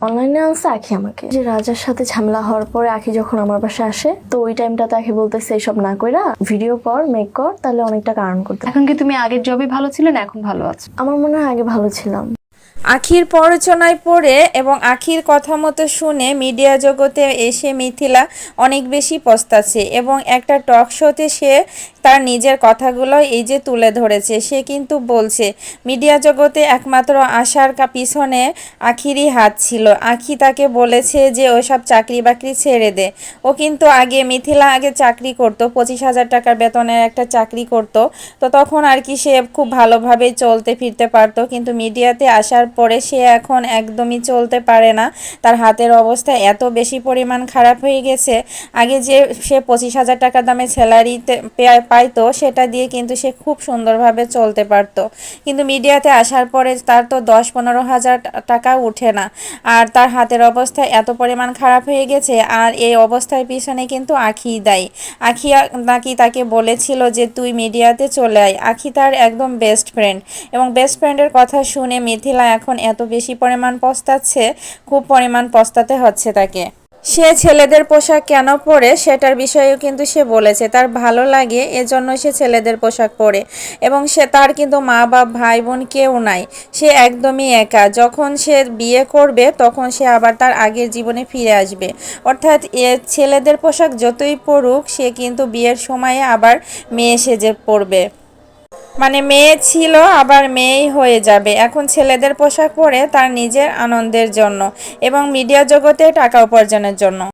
অনলাইনে আনছে আখি আমাকে। যে রাজার সাথে ঝামেলা হওয়ার পরে আখি যখন আমার বাসায় আসে তো ওই টাইমটাতে আখি বলতেছে এইসব না কইরা ভিডিও কর মেক কর তাহলে অনেকটা কারণ করতে এখন কি তুমি আগের জবে ভালো ছিলে না এখন ভালো আছো? আমার মনে হয় আগে ভালো ছিলাম। আখির প্ররোচনায় পড়ে এবং আখির কথা মতো শুনে মিডিয়া জগতে এসে মিথিলা অনেক বেশি পস্তাচ্ছে এবং একটা টক শোতে সে তার নিজের কথাগুলো এই যে তুলে ধরেছে, সে কিন্তু বলছে, মিডিয়া জগতে একমাত্র আশার কা- পিছনে আখিরই হাত ছিল। আখি তাকে বলেছে যে, ওসব চাকরি বাকরি ছেড়ে দে। ও কিন্তু আগে মিথিলা আগে চাকরি করতো, পঁচিশ হাজার টাকার বেতনের একটা চাকরি করতো। তো তখন আর কি সে খুব ভালোভাবেই চলতে ফিরতে পারতো। কিন্তু মিডিয়াতে আসার পরে সে এখন একদমই চলতে পারে না। তার হাতের অবস্থা এত বেশি পরিমাণ খারাপ হয়ে গেছে। আগে যে সে পঁচিশ হাজার টাকা দামে স্যালারিতে পাইতো, সেটা দিয়ে কিন্তু সে খুব সুন্দরভাবে চলতে পারতো। কিন্তু মিডিয়াতে আসার পরে তার তো দশ পনেরো হাজার টাকা উঠে না। আর তার হাতের অবস্থা এত পরিমাণ খারাপ হয়ে গেছে, আর এই অবস্থার পিছনে কিন্তু আখি দেয়। আখি নাকি তাকে বলেছিল যে, তুই মিডিয়াতে চলে আয়। আখি তার একদম বেস্ট ফ্রেন্ড এবং বেস্ট ফ্রেন্ডের কথা শুনে মিথিলা এখন এত বেশি পরিমাণ পস্তাচ্ছে, খুব পরিমাণ পস্তাতে হচ্ছে তাকে। সে ছেলেদের পোশাক কেন পরে সেটার বিষয়েও কিন্তু সে বলেছে। তার ভালো লাগে এজন্য সে ছেলেদের পোশাক পরে এবং সে তার কিন্তু মা, বাপ, ভাই, বোন কেউ নাই। সে একদমই একা। যখন সে বিয়ে করবে তখন সে আবার তার আগের জীবনে ফিরে আসবে। অর্থাৎ ছেলেদের পোশাক যতই পরুক সে কিন্তু বিয়ের সময়ে আবার মেয়ে সেজে পরবে। মানে মেয়ে ছিল, আবার মেয়েই হয়ে যাবে। এখন ছেলেদের পোশাক পরে তার নিজের আনন্দের জন্য এবং মিডিয়া জগতে টাকা উপার্জনের জন্য।